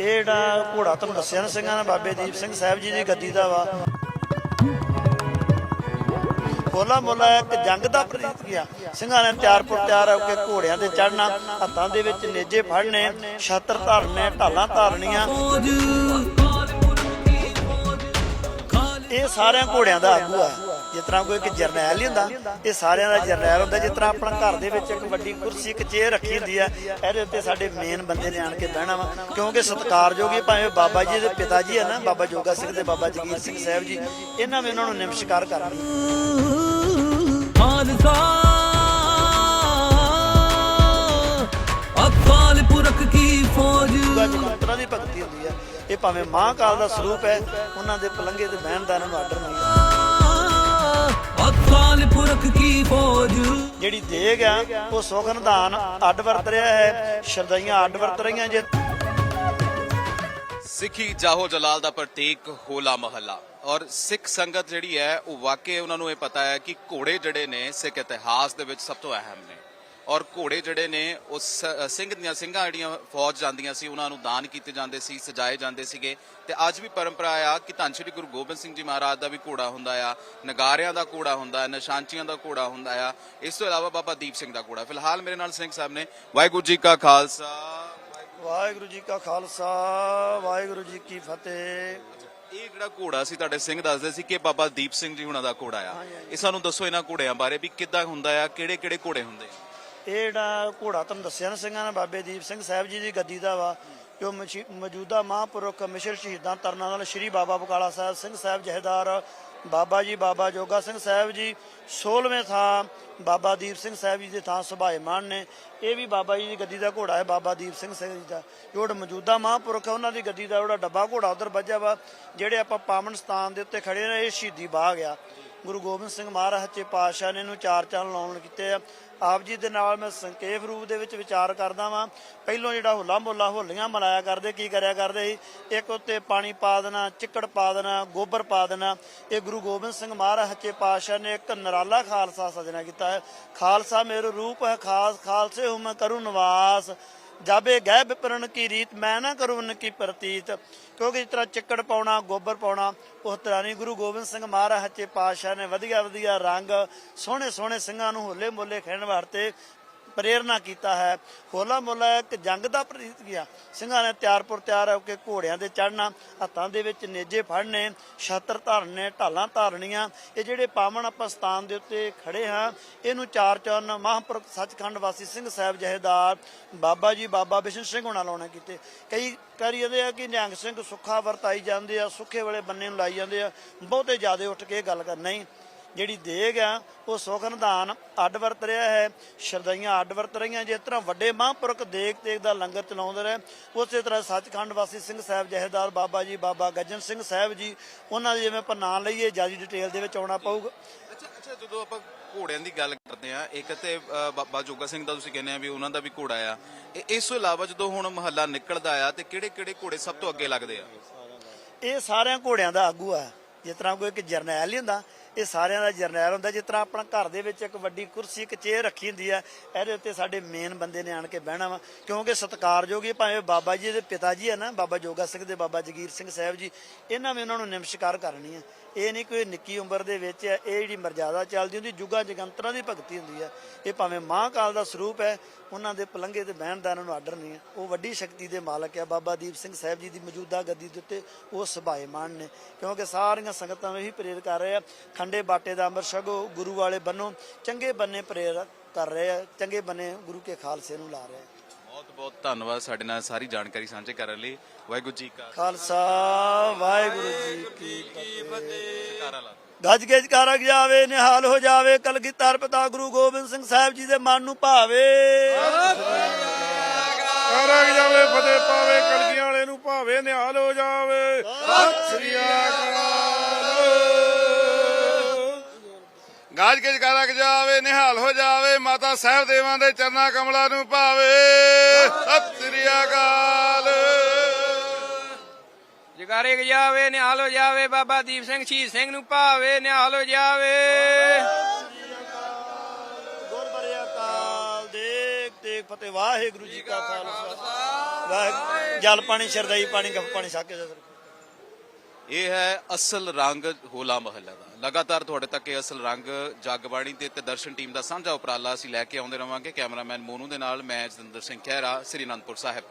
ਇਹ ਜਿਹੜਾ ਘੋੜਾ ਤੁਹਾਨੂੰ ਦੱਸਿਆ ਨਾ ਸਿੰਘਾਂ ਨੇ ਬਾਬੇ ਦੀਪ ਸਿੰਘ ਸਾਹਿਬ ਜੀ ਦੀ ਗੱਦੀ ਦਾ ਵਾ। ਹੋਲਾ ਮੋਲਾ ਇੱਕ ਜੰਗ ਦਾ ਪ੍ਰਤੀਕ ਗਿਆ। ਸਿੰਘਾਂ ਨੇ ਤਿਆਰ ਪੁਰ ਤਿਆਰ ਹੋ ਕੇ ਘੋੜਿਆਂ ਤੇ ਚੜਨਾ ਹੱਥਾਂ ਦੇ ਵਿੱਚ ਨੇਜੇ ਫੜਨੇ, ਛਾਤਰ ਧਰਨੇ, ਢਾਲਾਂ ਧਾਰਨੀਆਂ। ਇਹ ਸਾਰਿਆਂ ਘੋੜਿਆਂ ਦਾ ਆਗੂ ਆ। ਜਿਸ ਤਰ੍ਹਾਂ ਕੋਈ ਇੱਕ ਜਰਨੈਲ ਨਹੀਂ ਹੁੰਦਾ, ਇਹ ਸਾਰਿਆਂ ਦਾ ਜਰਨੈਲ ਹੁੰਦਾ। ਜਿਸ ਤਰ੍ਹਾਂ ਆਪਣਾ ਘਰ ਦੇ ਵਿੱਚ ਇੱਕ ਵੱਡੀ ਕੁਰਸੀ, ਇੱਕ ਚੇਅਰ ਰੱਖੀ ਹੁੰਦੀ ਆ, ਇਹਦੇ ਉੱਤੇ ਸਾਡੇ ਮੇਨ ਬੰਦੇ ਨੇ ਆਣ ਕੇ ਬਹਿਣਾ ਵਾ। ਕਿਉਂਕਿ ਸਤਿਕਾਰਯੋਗ ਹੀ ਭਾਵੇਂ ਬਾਬਾ ਜੀ ਦੇ ਪਿਤਾ ਜੀ ਆ ਨਾ, ਬਾਬਾ ਜੋਗਾ ਸਿੰਘ ਤੇ ਬਾਬਾ ਜਗੀਰ ਸਿੰਘ ਸਾਹਿਬ ਜੀ, ਇਹਨਾਂ ਵੀ ਉਹਨਾਂ ਨੂੰ ਨਮਸਕਾਰ ਕਰਨੀ। ਖਾਲਸਾ। ਭਾਵੇਂ ਮਹਾਂਕਾਲ ਦਾ ਸਰੂਪ ਹੈ ਉਹਨਾਂ ਦੇ ਪਲੰਘੇ ਤੇ ਬਹਿਣ ਦਾ ਇਹਨਾਂ ਨੂੰ ਆਰਡਰ ਨਹੀਂ ਆ ਅਕਾਲ ਪੁਰਖ ਕੀ ਫੌਜ? ਜਿਹੜੀ ਦੇਗ ਆ ਉਹ ਸੁਖਨਦਾਨ ਅੱਡ ਵਰਤ ਰਿਹਾ ਹੈ ਸ਼ਰਦਾਈਆਂ ਅੱਡ ਵਰਤ ਰਹੀਆਂ ਜੇ। ਸਿੱਖੀ ਜਾਹੋ ਜਲਾਲ ਦਾ ਪ੍ਰਤੀਕ ਹੋਲਾ ਮਹੱਲਾ। ਔਰ ਸਿੱਖ ਸੰਗਤ ਜਿਹੜੀ ਹੈ ਉਹ ਵਾਕਈ ਉਹਨਾਂ ਨੂੰ ਇਹ ਪਤਾ ਹੈ ਕਿ ਘੋੜੇ ਜਿਹੜੇ ਨੇ ਸਿੱਖ ਇਤਿਹਾਸ ਦੇ ਵਿੱਚ ਸਭ ਤੋਂ ਅਹਿਮ ਨੇ। ਔਰ ਘੋੜੇ ਜਿਹੜੇ ਨੇ ਉਸ ਸਿੰਘ ਦੀਆਂ ਸਿੰਘਾਂ ਜਿਹੜੀਆਂ ਫੌਜ ਜਾਂਦੀਆਂ ਸੀ ਉਹਨਾਂ ਨੂੰ ਦਾਨ ਕੀਤੇ ਜਾਂਦੇ ਸੀ ਸਜਾਏ ਜਾਂਦੇ ਸੀਗੇ। ਤੇ ਅੱਜ ਵੀ ਪਰੰਪਰਾ ਆ ਕਿ ਧੰਨ ਸ਼੍ਰੀ ਗੁਰੂ ਗੋਬਿੰਦ ਸਿੰਘ ਜੀ ਮਹਾਰਾਜ ਦਾ ਵੀ ਘੋੜਾ ਹੁੰਦਾ ਆ ਨਗਾਰਿਆਂ ਦਾ ਘੋੜਾ ਹੁੰਦਾ ਹੈ ਨਿਸ਼ਾਂਚੀਆਂ ਦਾ ਘੋੜਾ ਹੁੰਦਾ ਆ। ਇਸ ਤੋਂ ਇਲਾਵਾ ਬਾਬਾ ਦੀਪ ਸਿੰਘ ਦਾ ਘੋੜਾ। ਫਿਲਹਾਲ ਮੇਰੇ ਨਾਲ ਸਿੰਘ ਸਾਹਿਬ ਨੇ। ਵਾਹਿਗੁਰੂ ਜੀ ਕਾ ਖਾਲਸਾ। ਵਾਹਿਗੁਰੂ ਜੀ ਕਾ ਖਾਲਸਾ ਵਾਹਿਗੁਰੂ ਜੀ ਕੀ ਫਤਿਹ। ਇਹ ਜਿਹੜਾ ਘੋੜਾ ਸੀ ਤੁਹਾਡੇ ਸਿੰਘ ਦੱਸਦੇ ਸੀ ਕਿ ਬਾਬਾ ਦੀਪ ਸਿੰਘ ਜੀ ਹੁਣਾਂ ਦਾ ਘੋੜਾ ਆ। ਇਹ ਸਾਨੂੰ ਦੱਸੋ ਇਹਨਾਂ ਘੋੜਿਆਂ ਬਾਰੇ ਵੀ ਕਿੱਦਾਂ ਹੁੰਦਾ ਆ ਕਿਹੜੇ ਕਿਹੜੇ ਘੋੜੇ ਹੁੰਦੇ ਆ? ਇਹ ਜਿਹੜਾ ਘੋੜਾ ਤੁਹਾਨੂੰ ਦੱਸਿਆ ਨਾ ਸਿੰਘਾਂ ਨੇ ਬਾਬੇ ਦੀਪ ਸਿੰਘ ਸਾਹਿਬ ਜੀ ਦੀ ਗੱਦੀ ਦਾ ਵਾ, ਜੋ ਮਸ਼ੀ- ਮੌਜੂਦਾ ਮਹਾਂਪੁਰਖ ਮਿਸ਼ਰ ਸ਼ਹੀਦਾਂ ਤਰਨਾਂ ਨਾਲ ਸ਼੍ਰੀ ਬਾਬਾ ਬਕਾਲਾ ਸਾਹਿਬ, ਸਿੰਘ ਸਾਹਿਬ ਜਹੇਦਾਰ, ਬਾਬਾ ਜੀ, ਬਾਬਾ ਜੋਗਾ ਸਿੰਘ ਸਾਹਿਬ ਜੀ 16ਵੇਂ ਥਾਂ ਬਾਬਾ ਦੀਪ ਸਿੰਘ ਸਾਹਿਬ ਜੀ ਦੇ ਥਾਂ ਸੁਭਾਏਮਾਨ ਨੇ। ਇਹ ਵੀ ਬਾਬਾ ਜੀ ਦੀ ਗੱਦੀ ਦਾ ਘੋੜਾ ਹੈ, ਬਾਬਾ ਦੀਪ ਸਿੰਘ ਸਾਹਿਬ ਜੀ ਦਾ। ਜਿਹੜਾ ਮੌਜੂਦਾ ਮਹਾਂਪੁਰਖ ਹੈ, ਉਹਨਾਂ ਦੀ ਗੱਦੀ ਦਾ ਜਿਹੜਾ ਡੱਬਾ ਘੋੜਾ ਉਧਰ ਵੱਜਿਆ ਵਾ, ਜਿਹੜੇ ਆਪਾਂ ਪਾਵਨ ਸਥਾਨ ਦੇ ਉੱਤੇ ਖੜੇ ਨੇ, ਇਹ ਸ਼ਹੀਦੀ ਬਾਗ ਆ। ਗੁਰੂ ਗੋਬਿੰਦ ਸਿੰਘ ਮਹਾਰਾਜ ਸੱਚੇ ਪਾਤਸ਼ਾਹ ਨੇ ਇਹਨੂੰ ਚਾਰ ਚੰਨ ਲਾਉਣ ਕੀਤੇ ਆ। ਆਪ ਜੀ ਦੇ ਨਾਲ ਮੈਂ ਸੰਖੇਪ ਰੂਪ ਦੇ ਵਿੱਚ ਵਿਚਾਰ ਕਰਦਾ ਵਾਂ। ਪਹਿਲੋਂ ਜਿਹੜਾ ਹੁੱਲਾ ਮੁੱਲਾ ਹੋਲੀਆਂ ਮਨਾਇਆ ਕਰਦੇ, ਕੀ ਕਰਿਆ ਕਰਦੇ ਸੀ? ਇੱਕ ਉੱਤੇ ਪਾਣੀ ਪਾ ਦੇਣਾ, ਚਿੱਕੜ ਪਾ ਦੇਣਾ, ਗੋਬਰ ਪਾ ਦੇਣਾ। ਇਹ ਗੁਰੂ ਗੋਬਿੰਦ ਸਿੰਘ ਮਹਾਰਾਜ ਸੱਚੇ ਪਾਤਸ਼ਾਹ ਨੇ ਇੱਕ ਨਰਾਲਾ ਖਾਲਸਾ ਸਜਣਾ ਕੀਤਾ ਹੈ। ਖਾਲਸਾ ਮੇਰੇ ਰੂਪ ਹੈ, ਖਾਸ ਖਾਲਸੇ ਹੂੰ ਮੈਂ ਕਰੂ ਨਿਵਾਸ। ਜਾਬੇ ਗਹਿ ਵਿਪਰਨ ਕੀ ਰੀਤ, ਮੈਂ ਨਾ ਕਰੂੰ ਕੀ ਪ੍ਰਤੀਤ। ਕਿਉਂਕਿ ਜਿਸ ਤਰ੍ਹਾਂ ਚਿੱਕੜ ਪਾਉਣਾ, ਗੋਬਰ ਪਾਉਣਾ, ਉਸ ਤਰ੍ਹਾਂ ਨਹੀਂ ਗੁਰੂ ਗੋਬਿੰਦ ਸਿੰਘ ਮਹਾਰਾਜ ਸੱਚੇ ਪਾਤਸ਼ਾਹ ਨੇ ਵਧੀਆ ਵਧੀਆ ਰੰਗ ਸੋਹਣੇ ਸੋਹਣੇ ਸਿੰਘਾਂ ਨੂੰ ਹੋਲੇ ਮੋਲੇ ਖੇਡਣ ਵਾਸਤੇ ਪ੍ਰੇਰਨਾ ਕੀਤਾ ਹੈ। ਹੋਲਾ ਮੋਲਾ ਇੱਕ ਜੰਗ ਦਾ ਪ੍ਰਤੀਕ ਗਿਆ। ਸਿੰਘਾਂ ਨੇ ਤਿਆਰ ਤਿਆਰ ਹੋ ਕੇ ਘੋੜਿਆਂ ਤੇ ਚੜਨਾ ਹੱਥਾਂ ਦੇ ਵਿੱਚ ਨੇਜੇ ਫੜਨੇ, ਛਾਤਰ ਧਾਰਨੇ, ਢਾਲਾਂ ਧਾਰਨੀਆਂ, ਇਹ ਜਿਹੜੇ ਪਾਵਨ ਆਪਾਂ ਸਥਾਨ ਦੇ ਉੱਤੇ ਖੜੇ ਹਾਂ, ਇਹਨੂੰ ਚਾਰ ਚਰਨ ਮਹਾਂਪੁਰਖ ਸੱਚਖੰਡ ਵਾਸੀ ਸਿੰਘ ਸਾਹਿਬ ਜਹੇਦਾਰ ਬਾਬਾ ਜੀ, ਬਾਬਾ ਬਿਸ਼ਨ ਸਿੰਘ ਹੋਣਾ ਲਾਉਣਾ ਕੀਤੇ। ਕਈ ਕਰੀ ਇਹਦੇ ਆ ਕਿ ਨਿਹੰਗ ਸਿੰਘ ਸੁੱਖਾ ਵਰਤਾਈ ਜਾਂਦੇ ਆ, ਸੁੱਖੇ ਵਾਲੇ ਬੰਨੇ ਨੂੰ ਲਾਈ ਜਾਂਦੇ ਆ, ਬਹੁਤੇ ਜ਼ਿਆਦਾ ਉੱਠ ਕੇ ਗੱਲ ਕਰ ਨਹੀਂ ਜਿਹੜੀ ਦੇਗ ਆ ਉਹ ਸੁਖਨਦਾਨ ਅੱਡ ਵਰਤ ਰਿਹਾ ਹੈ। ਸ਼ਰਦਾਈਆਂ ਅੱਡ ਵਰਤ ਰਹੀਆਂ ਜਿਸ ਤਰ੍ਹਾਂ ਵੱਡੇ ਮਹਾਂਪੁਰਖ ਦੇਗ ਤੇਗ ਦਾ ਲੰਗਰ ਚਲਾਉਂਦੇ ਰਹੇ। ਉਸੇ ਤਰ੍ਹਾਂ ਸੱਚਖੰਡ ਵਾਸੀ ਸਿੰਘ ਸਾਹਿਬ ਜਹੇਦਾਰ ਬਾਬਾ ਜੀ ਬਾਬਾ ਗੱਜਨ ਸਿੰਘ ਸਾਹਿਬ ਜੀ ਉਹਨਾਂ ਦੇ ਜਿਵੇਂ ਆਪਾਂ ਨਾਂ ਲਈਏ ਜ਼ਿਆਦਾ ਡਿਟੇਲ ਦੇ ਵਿੱਚ ਆਉਣਾ ਪਊਗਾ। ਅੱਛਾ ਅੱਛਾ ਜਦੋਂ ਆਪਾਂ ਘੋੜਿਆਂ ਦੀ ਗੱਲ ਕਰਦੇ ਆ ਇੱਕ ਤੇ ਬਾਬਾ ਜੋਗਾ ਸਿੰਘ ਦਾ ਤੁਸੀਂ ਕਹਿੰਦੇ ਆ ਵੀ ਉਹਨਾਂ ਦਾ ਵੀ ਘੋੜਾ ਆ। ਇਸ ਤੋਂ ਇਲਾਵਾ ਜਦੋਂ ਹੁਣ ਮਹੱਲਾ ਨਿਕਲਦਾ ਆ ਤੇ ਕਿਹੜੇ ਕਿਹੜੇ ਘੋੜੇ ਸਭ ਤੋਂ ਅੱਗੇ ਲੱਗਦੇ ਆ? ਇਹ ਸਾਰਿਆਂ ਘੋੜਿਆਂ ਦਾ ਆਗੂ ਆ। ਜਿਸ ਤਰ੍ਹਾਂ ਕੋਈ ਇੱਕ ਜਰਨੈਲ ਨਹੀਂ ਹੁੰਦਾ ਇਹ ਸਾਰਿਆਂ ਦਾ ਜਰਨੈਲ ਹੁੰਦਾ, ਜਿਸ ਤਰ੍ਹਾਂ ਆਪਣਾ ਘਰ ਦੇ ਵਿੱਚ ਇੱਕ ਵੱਡੀ ਕੁਰਸੀ, ਇੱਕ ਚੇਅਰ ਰੱਖੀ ਹੁੰਦੀ ਹੈ ਇਹਦੇ ਉੱਤੇ ਸਾਡੇ ਮੇਨ ਬੰਦੇ ਨੇ ਆਣ ਕੇ ਬਹਿਣਾ ਵਾ। ਕਿਉਂਕਿ ਸਤਿਕਾਰਯੋਗ ਹੀ ਭਾਵੇਂ ਬਾਬਾ ਜੀ ਦੇ ਪਿਤਾ ਜੀ ਹੈ ਨਾ, ਬਾਬਾ ਜੋਗਾ ਸਿੰਘ ਦੇ ਬਾਬਾ ਜਗੀਰ ਸਿੰਘ ਸਾਹਿਬ ਜੀ, ਇਹਨਾਂ ਵੀ ਉਹਨਾਂ ਨੂੰ ਨਮਸਕਾਰ ਕਰਨੀ ਹੈ ਇਹ ਨਹੀਂ ਕੋਈ ਨਿੱਕੀ ਉਮਰ ਦੇ ਵਿੱਚ ਹੈ ਇਹ ਜਿਹੜੀ ਮਰਜ਼ਾਦਾ ਚੱਲਦੀ ਹੁੰਦੀ, ਜੁਗਾ ਜਗੰਤਰਾਂ ਦੀ ਭਗਤੀ ਹੁੰਦੀ ਹੈ ਇਹ ਭਾਵੇਂ ਮਹਾਂਕਾਲ ਦਾ ਸਰੂਪ ਹੈ, ਉਹਨਾਂ ਦੇ ਪਲੰਘੇ ਤੇ ਬਹਿਣ ਦਾ ਇਹਨਾਂ ਨੂੰ ਆਰਡਰ ਨਹੀਂ ਹੈ ਉਹ ਵੱਡੀ ਸ਼ਕਤੀ ਦੇ ਮਾਲਕ ਹੈ ਬਾਬਾ ਦੀਪ ਸਿੰਘ ਸਾਹਿਬ ਜੀ ਦੀ ਮੌਜੂਦਾ ਗੱਦੀ ਦੇ ਉੱਤੇ ਉਹ ਸੁਭਾਏਮਾਨ ਨੇ। ਕਿਉਂਕਿ ਸਾਰੀਆਂ ਸੰਗਤਾਂ ਨੂੰ ਇਹੀ ਪ੍ਰੇਰਿਤ ਕਰ ਰਹੇ ਆ ਖੰਡੇ ਬਾਟੇ ਦਾ ਅੰਮ੍ਰਿਤ ਛਕੋ ਗੁਰੂ ਵਾਲੇ ਬੰਨੋ ਚੰਗੇ ਬੰਨੇ ਪ੍ਰੇਰਿਤ ਕਰ ਰਹੇ ਆ ਚੰਗੇ ਬੰਨੇ ਗੁਰੂ ਕੇ ਖਾਲਸੇ ਨੂੰ ਲਾ ਰਹੇ ਆ। ਬਹੁਤ ਬਹੁਤ ਧੰਨਵਾਦ ਸਾਡੇ ਨਾਲ ਸਾਰੀ ਜਾਣਕਾਰੀ ਸਾਂਝੇ ਕਰਨ ਲਈ। ਵਾਹਿਗੁਰੂ ਜੀ ਕਾ ਖਾਲਸਾ ਵਾਹਿਗੁਰੂ ਜੀ ਕੀ ਫਤਿਹ। ਜੈਕਾਰਾ ਗੱਜ ਗੱਜ ਕਰ ਜਾਵੇ ਨਿਹਾਲ ਹੋ ਜਾਵੇ ਕਲਗੀਧਰ ਪਿਤਾ ਗੁਰੂ ਗੋਬਿੰਦ ਸਿੰਘ ਸਾਹਿਬ ਜੀ ਦੇ ਮਨ ਨੂੰ ਭਾਵੇ। ਕਰਗ ਜਾਵੇ ਫਤਿਹ ਪਾਵੇ ਕਲਗੀਆਂ ਵਾਲੇ ਨੂੰ ਭਾਵੇ ਨਿਹਾਲ ਹੋ ਜਾਵੇ। ਸਤਿ ਸ੍ਰੀ ਅਕਾਲ। ਗਾਜ ਕੇ ਕਰਗ ਜਾਵੇ ਨਿਹਾਲ ਹੋ ਜਾਵੇ ਮਾਤਾ ਸਾਹਿਬ ਦੇਵਾਂ ਦੇ ਚਰਨਾ ਕਮਲਾਂ ਨੂੰ ਭਾਵੇ। ਸਤਿ ਸ੍ਰੀ ਅਕਾਲ। ਜਗਾਰੇ ਕ ਜਾਵੇ ਨਿਹਾਲ ਹੋ ਜਾਵੇ ਬਾਬਾ ਦੀਪ ਸਿੰਘ ਸ਼ਹੀਦ ਸਿੰਘ ਨੂੰ ਭਾਵੇ ਨਿਹਾਲ ਹੋ ਜਾਵੇ। ਗੁਰਬਰੇ ਅਕਾਲ ਦੇਖ ਦੇਖ ਫਤਿਹ ਵਾਹਿਗੁਰੂ ਜੀ ਕਾ ਖਾਲਸਾ। ਵਾਹਿਗੁਰੂ ਜਲ ਪਾਣੀ ਸ਼ਰਦਈ ਪਾਣੀ ਗੱਫ ਪਾਣੀ ਛਕ ਕੇ ਜਾ ਇਹ ਹੈ ਅਸਲ ਰੰਗ ਹੋਲਾ ਮਹੱਲਾ ਦਾ। ਲਗਾਤਾਰ ਤੁਹਾਡੇ ਤੱਕ ਇਹ ਅਸਲ ਰੰਗ ਜਗਬਾਣੀ ਤੇ ਤੇ ਦਰਸ਼ਨ ਟੀਮ ਦਾ ਸਾਂਝਾ ਉਪਰਾਲਾ ਅਸੀਂ ਲੈ ਕੇ ਆਉਂਦੇ ਰਵਾਂਗੇ। ਕੈਮਰਾਮੈਨ ਮੋਨੂ ਦੇ ਨਾਲ ਮੈਂ ਜਤਿੰਦਰ ਸਿੰਘ ਖਹਿਰਾ, ਸ੍ਰੀ ਅਨੰਦਪੁਰ ਸਾਹਿਬ ਤੋਂ।